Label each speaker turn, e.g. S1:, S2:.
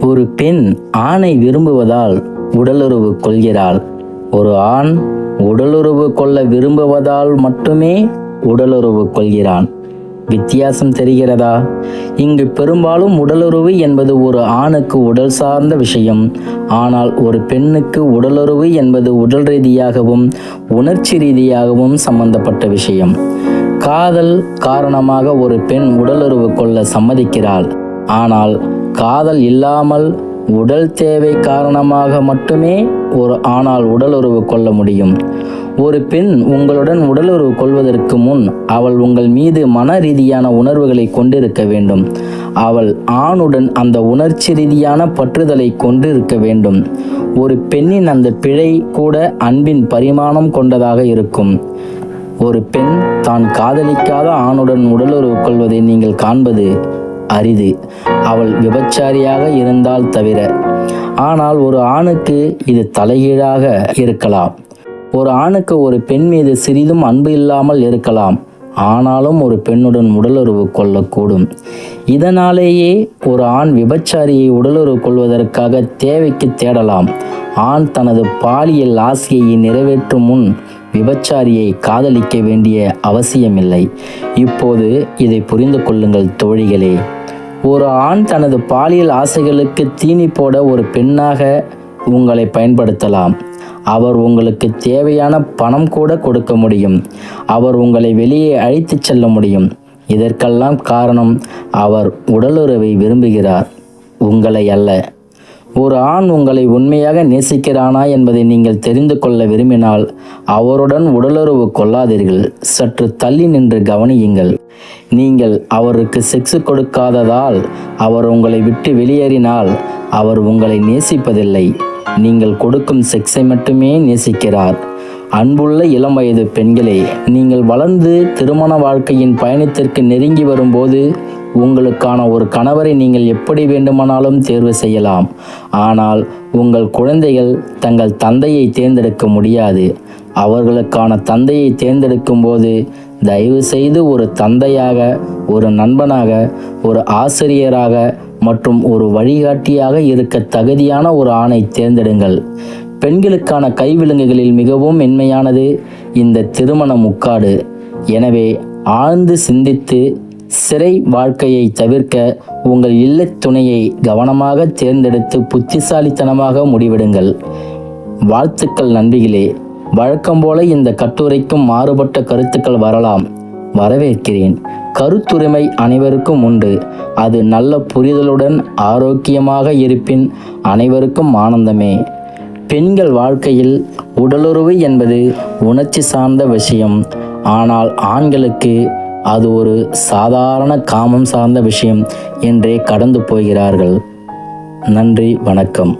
S1: ஒரு பெண் ஆணை விரும்புவதால் உடலுறவு கொள்கிறாள். ஒரு ஆண் உடலுறவு கொள்ள விரும்புவதால் மட்டுமே உடலுறவு கொள்கிறான். வித்தியாசம் தெரிகிறதா? இங்கு பெரும்பாலும் உடலுறவு என்பது ஒரு ஆணுக்கு உடல் சார்ந்த விஷயம். ஆனால் ஒரு பெண்ணுக்கு உடலுறவு என்பது உடல் ரீதியாகவும் உணர்ச்சி ரீதியாகவும் சம்பந்தப்பட்ட விஷயம். காதல் காரணமாக ஒரு பெண் உடலுறவு கொள்ள சம்மதிக்கிறாள். ஆனால் காதல் இல்லாமல் உடல் தேவை காரணமாக மட்டுமே ஒரு ஆணால் உடலுறவு கொள்ள முடியும். ஒரு பெண் உங்களுடன் உடலுறவு கொள்வதற்கு முன் அவள் உங்கள் மீது மன ரீதியான உணர்வுகளை கொண்டிருக்க வேண்டும். அவள் ஆணுடன் அந்த உணர்ச்சி ரீதியான பற்றுதலை கொண்டிருக்க வேண்டும். ஒரு பெண்ணின் அந்த பிழை கூட அன்பின் பரிமாணம் கொண்டதாக இருக்கும். ஒரு பெண் தான் காதலிக்காத ஆணுடன் உடலுறவு கொள்வதை நீங்கள் காண்பது அரிது. அவள் விபச்சாரியாக இருந்தால் தவிர ஆனால் ஒரு ஆணுக்கு இது தலைகீழாக இருக்கலாம். ஒரு ஆணுக்கு ஒரு பெண் மீது சிறிதும் அன்பு இல்லாமல் இருக்கலாம். ஆனாலும் ஒரு பெண்ணுடன் உடலுறவு கொள்ளக்கூடும். இதனாலேயே ஒரு ஆண் விபச்சாரியை உடலுறவு கொள்வதற்காக தேவைக்கு தேடலாம். ஆண் தனது பாலியல் ஆசையை நிறைவேற்றும் முன் விபச்சாரியை காதலிக்க வேண்டிய அவசியமில்லை. இப்போது இதை புரிந்து கொள்ளுங்கள் தோழிகளே. ஒரு ஆண் தனது பாலியல் ஆசைகளுக்கு தீனி போட ஒரு பெண்ணாக உங்களை பயன்படுத்தலாம். அவர் உங்களுக்கு தேவையான பணம் கூட கொடுக்க முடியும். அவர் உங்களை வெளியே அழைத்துச் செல்ல முடியும். இதற்கெல்லாம் காரணம் அவர் உடலுறவை விரும்புகிறார். உங்களை அல்ல. ஒரு ஆண் உங்களை உண்மையாக நேசிக்கிறானா என்பதை நீங்கள் தெரிந்து கொள்ள விரும்பினால் அவருடன் உடலுறவு கொள்ளாதீர்கள். சற்று தள்ளி நின்று கவனியுங்கள். நீங்கள் அவருக்கு செக்ஸ் கொடுக்காததால் அவர் உங்களை விட்டு வெளியேறினால் அவர் உங்களை நேசிப்பதில்லை. நீங்கள் கொடுக்கும் செக்ஸை மட்டுமே நேசிக்கிறார். அன்புள்ள இளம் வயது பெண்களே நீங்கள் வளர்ந்து திருமண வாழ்க்கையின் பயணத்திற்கு நெருங்கி வரும்போது உங்களுக்கான ஒரு கணவரை நீங்கள் எப்படி வேண்டுமானாலும் தேர்வு செய்யலாம். ஆனால் உங்கள் குழந்தைகள் தங்கள் தந்தையை தேர்ந்தெடுக்க முடியாது. அவர்களுக்கான தந்தையை தேர்ந்தெடுக்கும் போது தயவு செய்து ஒரு தந்தையாக ஒரு நண்பனாக ஒரு ஆசிரியராக மற்றும் ஒரு வழிகாட்டியாக இருக்க தகுதியான ஒரு ஆணை தேர்ந்தெடுங்கள். பெண்களுக்கான கைவிலங்குகளில் மிகவும் மென்மையானது இந்த திருமண முக்காடு. எனவே ஆழ்ந்து சிந்தித்து சிறை வாழ்க்கையை தவிர்க்க உங்கள் இல்லத் துணையை கவனமாக தேர்ந்தெடுத்து புத்திசாலித்தனமாக முடிவெடுங்கள். வாழ்த்துக்கள் நண்பிகளே வழக்கம் போல இந்த கட்டுரைக்கும் மாறுபட்ட கருத்துக்கள் வரலாம். வரவேற்கிறேன். கருத்துரிமை அனைவருக்கும் உண்டு. அது நல்ல புரிதலுடன் ஆரோக்கியமாக இருப்பின் அனைவருக்கும் ஆனந்தமே. பெண்கள் வாழ்க்கையில் உடலுறவு என்பது உணர்ச்சி சார்ந்த விஷயம். ஆனால் ஆண்களுக்கு அது ஒரு சாதாரண காமம் சார்ந்த விஷயம் என்றே கடந்து போகிறார்கள். நன்றி வணக்கம்.